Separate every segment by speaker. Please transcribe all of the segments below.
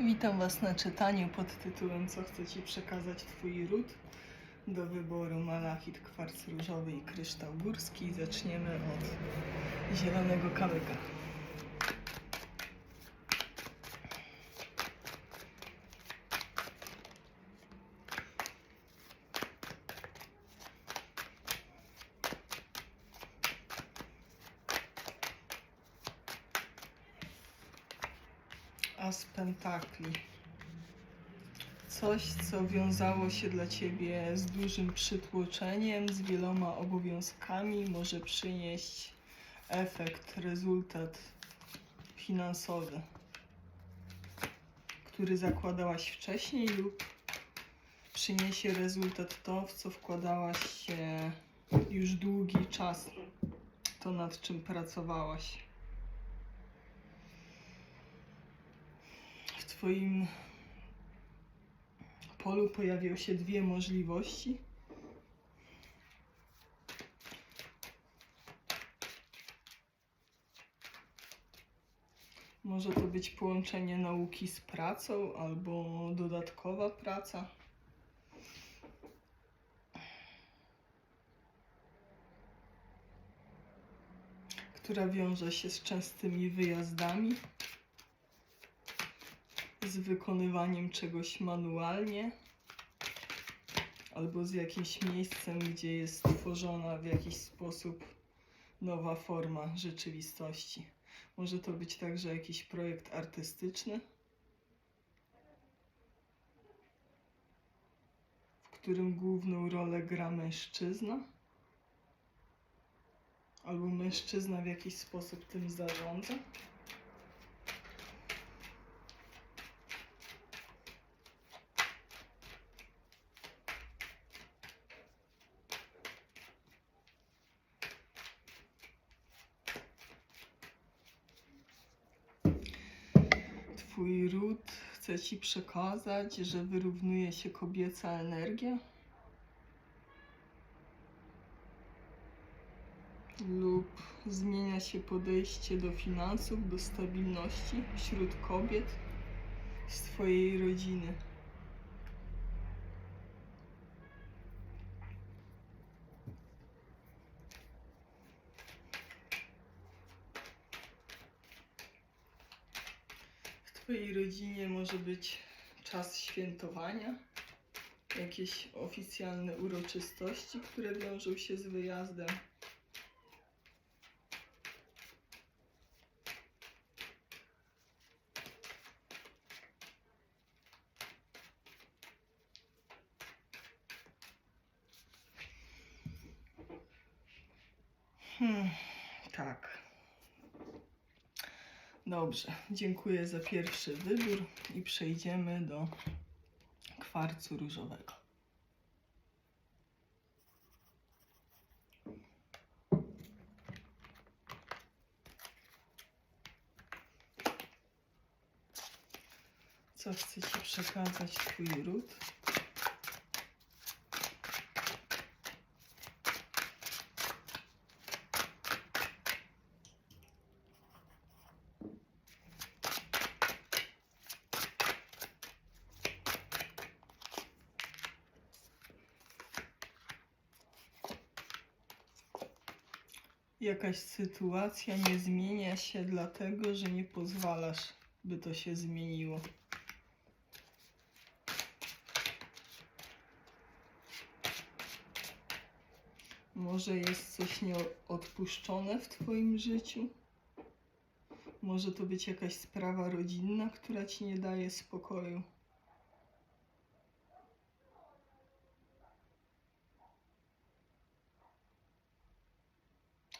Speaker 1: Witam Was na czytaniu pod tytułem Co chce Ci przekazać Twój ród? Do wyboru malachit, kwarc różowy i kryształ górski. Zaczniemy od zielonego kamyka. As pentakli. Coś, co wiązało się dla ciebie z dużym przytłoczeniem, z wieloma obowiązkami, może przynieść efekt, rezultat finansowy, który zakładałaś wcześniej, lub przyniesie rezultat to, w co wkładałaś się już długi czas, to nad czym pracowałaś. W Twoim polu pojawią się dwie możliwości. Może to być połączenie nauki z pracą albo dodatkowa praca. która wiąże się z częstymi wyjazdami z wykonywaniem czegoś manualnie albo z jakimś miejscem, gdzie jest tworzona w jakiś sposób nowa forma rzeczywistości. Może to być także jakiś projekt artystyczny, w którym główną rolę gra mężczyzna, albo mężczyzna w jakiś sposób tym zarządza. Twój ród chce ci przekazać, że wyrównuje się kobieca energia? Lub zmienia się podejście do finansów, do stabilności wśród kobiet z Twojej rodziny? Twojej rodzinie może być czas świętowania, jakieś oficjalne uroczystości, które wiążą się z wyjazdem. Hmm, tak. Dobrze, dziękuję za pierwszy wybór i przejdziemy do kwarcu różowego. Co chce Ci przekazać Twój ród? Jakaś sytuacja nie zmienia się dlatego, że nie pozwalasz, by to się zmieniło. Może jest coś nieodpuszczone w Twoim życiu? Może to być jakaś sprawa rodzinna, która Ci nie daje spokoju?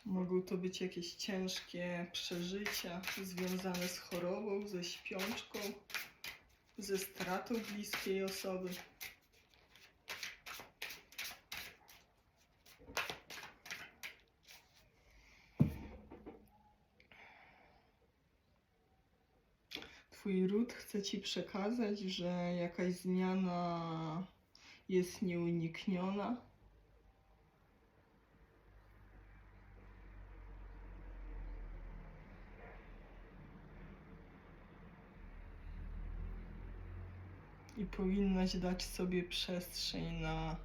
Speaker 1: Mogą to być jakieś ciężkie przeżycia związane z chorobą, ze śpiączką, ze stratą bliskiej osoby. Twój ród chce ci przekazać, że jakaś zmiana jest nieunikniona. I powinnaś dać sobie przestrzeń na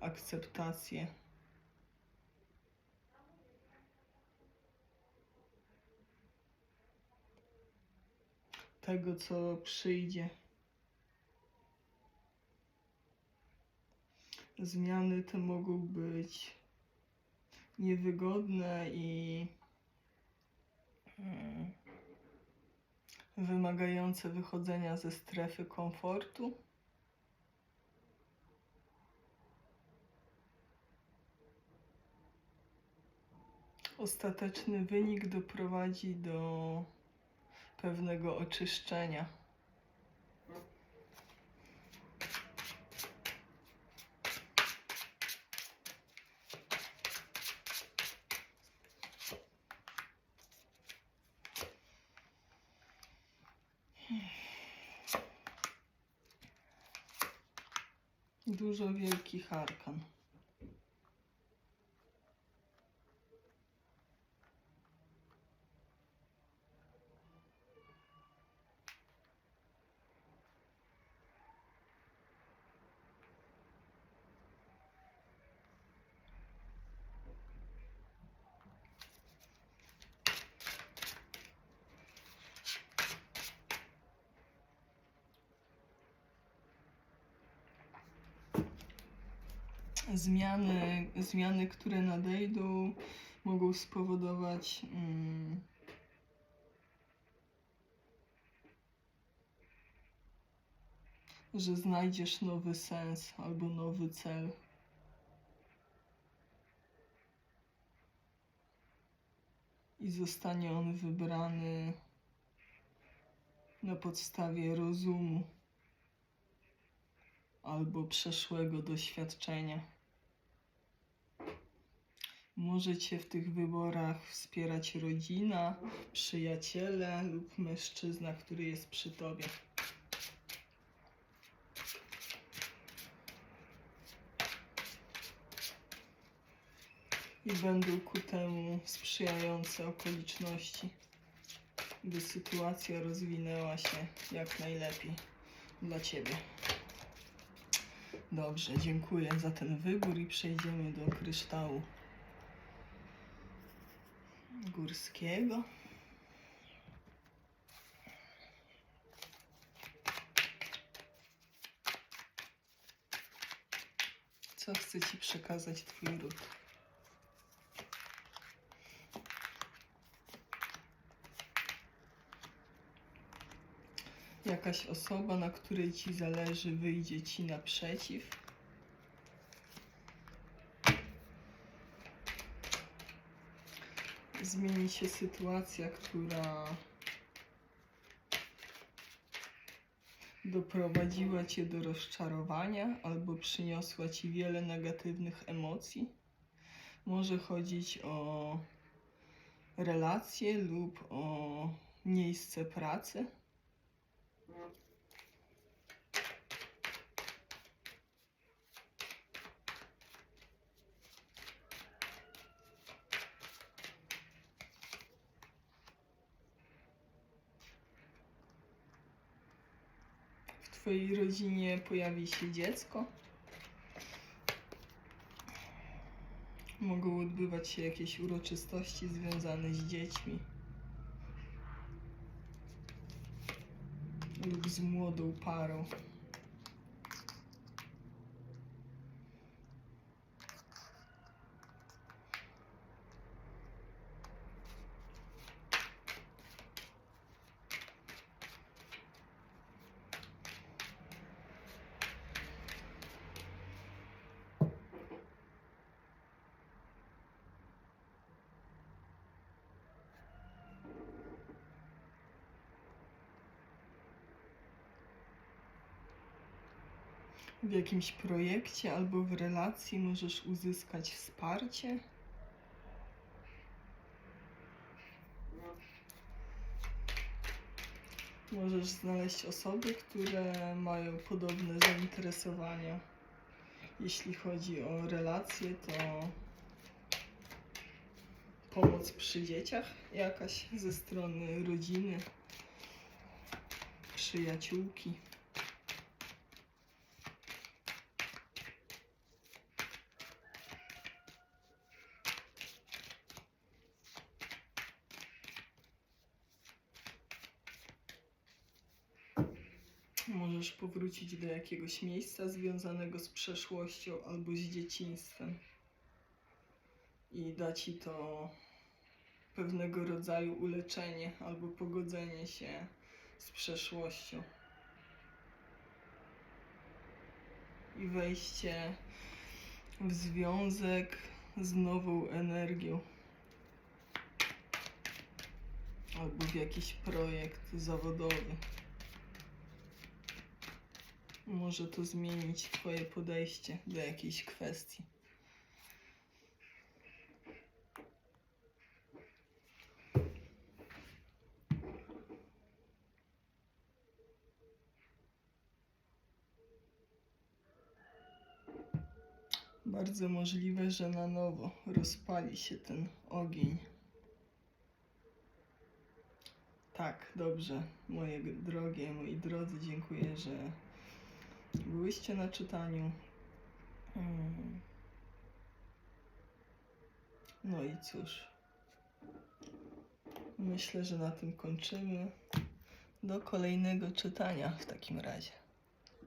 Speaker 1: akceptację. Tego, co przyjdzie. Zmiany te mogą być niewygodne i mm, wymagające wychodzenia ze strefy komfortu. Ostateczny wynik doprowadzi do pewnego oczyszczenia. Dużo wielkich arkan. Zmiany, zmiany, które nadejdą, mogą spowodować mm, że znajdziesz nowy sens albo nowy cel. I zostanie on wybrany na podstawie rozumu albo przeszłego doświadczenia. Może Cię w tych wyborach wspierać rodzina, przyjaciele lub mężczyzna, który jest przy Tobie. I będą ku temu sprzyjające okoliczności, by sytuacja rozwinęła się jak najlepiej dla Ciebie. Dobrze, dziękuję za ten wybór i przejdziemy do kryształu górskiego. Co chce Ci przekazać Twój ród? Jakaś osoba, na której Ci zależy, wyjdzie Ci naprzeciw. Zmieni się sytuacja, która doprowadziła Cię do rozczarowania albo przyniosła Ci wiele negatywnych emocji. Może chodzić o relacje lub o miejsce pracy. w Twojej rodzinie pojawi się dziecko. Mogą odbywać się jakieś uroczystości związane z dziećmi lub z młodą parą. W jakimś projekcie albo w relacji możesz uzyskać wsparcie. Możesz znaleźć osoby, które mają podobne zainteresowania. Jeśli chodzi o relacje, to pomoc przy dzieciach jakaś ze strony rodziny, przyjaciółki. Możesz powrócić do jakiegoś miejsca związanego z przeszłością albo z dzieciństwem. I da ci to pewnego rodzaju uleczenie albo pogodzenie się z przeszłością. I wejście w związek z nową energią. Albo w jakiś projekt zawodowy. Może to zmienić Twoje podejście do jakiejś kwestii. Bardzo możliwe, że na nowo rozpali się ten ogień. Tak, dobrze, moje drogie, moi drodzy, dziękuję, że byłyście na czytaniu. Mm. No i cóż, myślę, że na tym kończymy. Do kolejnego czytania w takim razie.